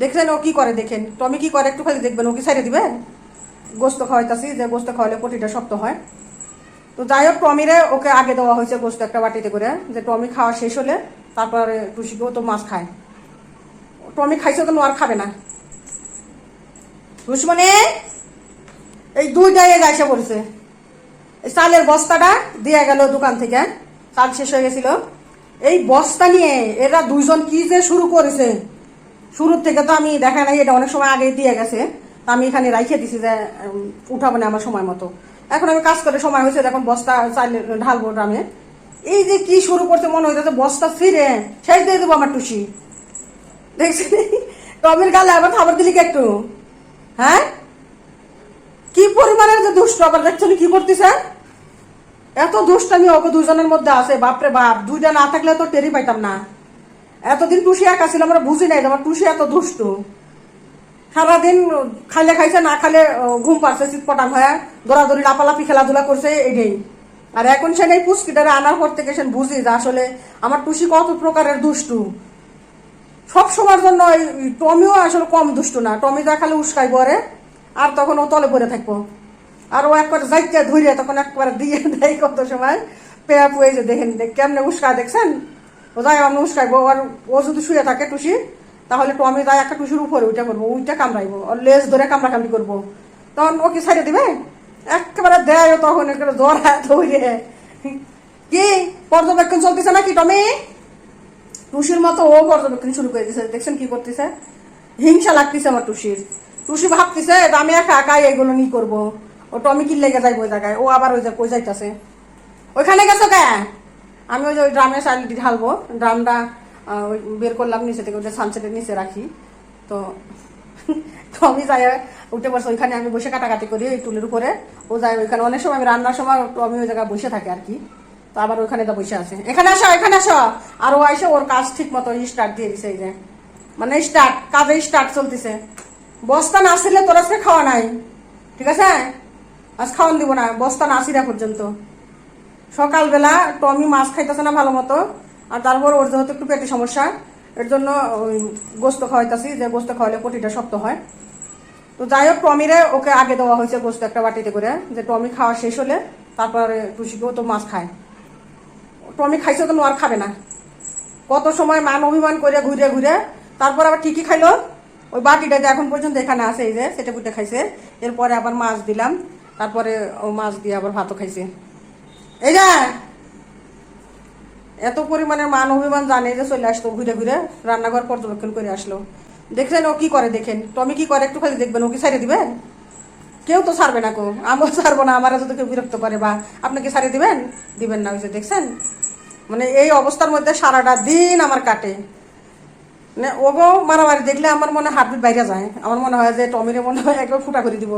দেখছেন ও কি করে দেখেন? টমি কি করে? একটু খালি দেখবেন, ও কি সাইডে দিবে? গোস্ত খাওয়াইতাছি যে গোস্ত খাওয়ালে পটিটা শক্ত হয়। তো যাই হোক, টমিরে ওকে আগে দেওয়া হয়েছে গোস্ত একটা বাটিতে করে। যে টমি খাওয়া শেষ হলে তারপরে টুসিকেও তো মাছ খায়। টমি খাইছে তো আর খাবে না। দুশ্মনে এই দুইটাই গাইসে পড়েছে। এই চালের বস্তাটা দিয়ে গেল দোকান থেকে। চাল শেষ হয়ে গেছিল। এই বস্তা নিয়ে এরা দুইজন কি যে শুরু করেছে? শুরুর থেকে তো আমি দেখা নাই, এটা অনেক সময় আগে দিয়ে গেছে। তা আমি এখানে রাইখে দিছি যে উঠাবো না আমার সময় মতো। এখন আমি কাজ করে সময় হয়েছে এখন বস্তা চাল ঢালবো ড্রামে। এই যে কি শুরু করছে মনে হইতেছে বস্তা ফিরে শেষ দিয়ে দেবো আমার টুসি। দেখছি টমের গালে আবার খাবার দিলি একটু? হ্যাঁ? কি পরিমাণের যে দুষ্ট, আবার দেখছ কি করতেছে? এত দুষ্ট আমি ওকে দুজনের মধ্যে আছে, বাপরে বাপ, দুইটা না থাকলে তো টেরি পাইতাম না। এতদিন টুসি একা ছিল, আমরা বুঝি নাই আমার টুসি এত দুষ্ট। সারাদিন খাইলে খাইছে, না খাইলে ঘুম পাচ্ছে শীত পটাং হয়ে, দৌড়াদৌড়ি, লাপালাপি, খেলাধুলা করছে এটাই। আর এখন সে নেই পুস্কিটারে আনার পর থেকে সে বুঝি যে আসলে আমার টুসি কত প্রকারের দুষ্টু। সব সময়ের জন্য এই টমিও আসলে কম দুষ্টু না, টমি যা খালি উস্কাই পরে আর তখন ও তলে পড়ে থাকব। আর ও একবার যাইতে ধরে তখন একবার দিয়ে দেয় কত সময় পেয়া পুয়ে যে দেখেন, দেখ- কেমনে উস্কা দেখছেন? ও যাই আমি উস্কাইবো আর ও যদি শুয়ে থাকে টুসি, তাহলে টমি যায় একটা টুসির উপরে উইটা করব উইটা কামড়াইবো, আর লেজ ধরে কামড়া কামড়ি করব। তখন ও কি ছাড়িয়ে দিবে? একেবারে দেয় তখন, একেবারে জ্বর ধরে কি, পর্যবেক্ষণ চলতেছে নাকি টমি? টুসির মতো ও পর্যবেক্ষণ শুরু করে দিছে, দেখছেন কি করতেছে? হিংসা লাগতেছে আমার টুসির। টুসি ভাবতেছে আমি একা একাই এগুলো নি করব? ও টমি কি লেগে যাইব ওই জায়গায়, ও আবার ওই কই যাইতেছে? ওইখানে গেছো কে? আমি ওই যে ওই ড্রামে চালটি ঢালবো। ড্রামটা ওই বের করলাম নিচে থেকে যে সানসেটের নিচে রাখি। তো তো আমি যাই, উঠে বসে ওইখানে আমি বসে কাটাকাটি করি ওই টুলের উপরে। ও যায় ওইখানে, অনেক সময় আমি রান্নার সময় আমি ওই জায়গায় বসে থাকি আর কি। তো আবার ওইখানে তো বসে আছে। এখানে আসো এখানে আসো! আর ও এসে ওর কাজ ঠিক মতো স্টার্ট দিয়ে দিছে এই যে। মানে স্টার্ট কাজে স্টার্ট চলতেছে। বস্তা না আসলে তোর আজকে খাওয়া নাই। ঠিক আছে? আজ খাওয়ান দিব না, বস্তা না আসিরা পর্যন্ত। সকালবেলা টমি মাছ খাইতেছে না ভালো মতো, আর তারপর ওর যেহেতু একটু পেটে সমস্যা, এর জন্য ওই গোস্ত খাওয়াইতেছি, যে গোস্ত খাওয়ালে পটিটা শক্ত হয়। তো যাই হোক, টমিরে ওকে আগে দেওয়া হয়েছে গোস্ত একটা বাটিতে করে, যে টমি খাওয়া শেষ হলে তারপরে টুসিকেও তো মাছ খায়। টমি খাইছে তো আর খাবে না। কত সময় মান অভিমান করে ঘুরে ঘুরে, তারপর আবার ঠিকই খাইলো। ওই বাটিটাতে এখন পর্যন্ত এখানে আছে, এই যে সেটা পুটে খাইছে। এরপরে আবার মাছ দিলাম, তারপরে ও মাছ দিয়ে আবার ভাতও খাইছে। এই যে, এত পরিমাণের মান অভিমান জানে যে চলে আসতো ঘুরে ঘুরে, রান্নাঘর পর্যবেক্ষণ করে আসলো। দেখছেন ও কি করে দেখেন? টমি কি করে? একটু খালি দেখবেন, ও কি সাইডে দিবে কেউ তো ছাড়বে না কো আমিও ছাড়বো না, আমার যদি কেউ বিরক্ত করে বা আপনি কি সারিয়ে দিবেন? দিবেন না, ওই যে দেখছেন? মানে এই অবস্থার মধ্যে সারাটা দিন আমার কাটে। মানে ওগো মারামারি দেখলে আমার মনে হার্টবিট বাইরে যায়। আমার মনে হয় যে টমিরে মনে হয় একবার ফুটা করে দিব।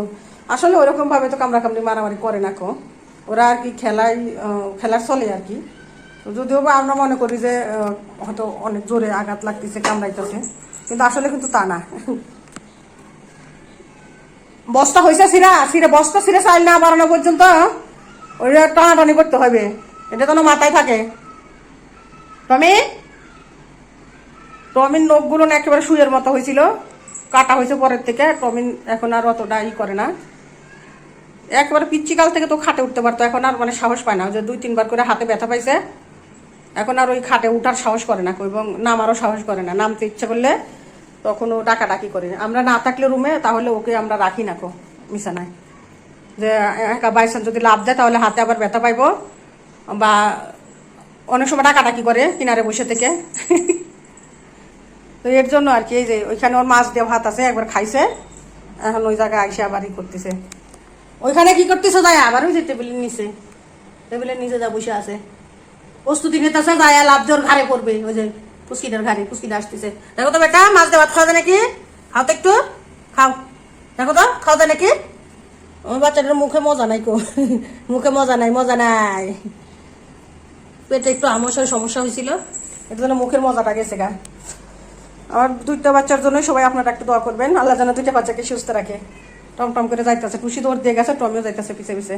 আসলে ওরকম ভাবে তো কামড়া কামড়ি মারামারি করে না কো ওরা আর কি খেলাই খেলার চলে আর কি। যদিও বা আমরা মনে করি যে হয়তো অনেক জোরে আঘাত লাগতেছে, কামড়াইতেছে, কিন্তু আসলে কিন্তু তা না। বস্তা হয়েছে সিরা সিরা বস্তা সিরা চাইল না বাড়ানো পর্যন্ত ওইটা টানাটানি করতে হবে। এটা তো মাথায় থাকে। টমি টমিন নখগুলো না একেবারে সুইয়ের মতো হয়েছিল কাটা হয়েছে পরের থেকে টমিন এখন আর অতটা ই করে না। একবারে পিচ্চিকাল থেকে তো খাটে উঠতে পারতো, এখন আর মানে সাহস পায় না। যে দুই, তিনবার করে হাতে ব্যথা পাইছে, এখন আর ওই খাটে উঠার সাহস করে না, এবং নামারও সাহস করে না। নামতে ইচ্ছে করলে তখন ও ডাকাডাকি করে। আমরা না থাকলে রুমে, তাহলে ওকে আমরা রাখি না কো মিশানায় যে একা বাইসান যদি লাভ দেয় তাহলে হাতে আবার ব্যথা পাইবো, বা অনেক সময় ডাকাডাকি করে কিনারে বসে থেকে। তো এর জন্য আর কি, এই যে ওইখানে ওর মাছ দিয়ে ভাত আছে, একবার খাইছে, এখন ওই জায়গায় আইসে আবার ই করতেছে। ওইখানে কি করতেছে? যায় আবার ওই যে টেবিলের নিচে টেবিলের নিচে যা বসে আছে। প্রস্তুতি নিতেছে যায় লাভ জোর ঘাড়ে পড়বে। ওই যে পুস্কিটার ঘাড়ে পুস্কিটা আসতেছে। দেখো তো বেটা, মাছ দিয়ে ভাত খাওয়া যায় নাকি? খাও তো একটু। খাও। দেখো তো, খাওয়া যায় নাকি? আমার বাচ্চাটার মুখে মজা নাই কো। মুখে মজা নাই মজা নাই। পেটে একটু আমসার সমস্যা হয়েছিল। এর জন্য মুখের মজাটা গেছে গা। আমার দুইটা বাচ্চার জন্য সবাই আপনারা একটু দোয়া করবেন। আল্লাহ যেন দুইটা বাচ্চাকে সুস্থ রাখে। টম টম করে যাইতেছে টুসি দৌড় দিয়ে গেছে টমিও যাইতেছে পিছে পিছে।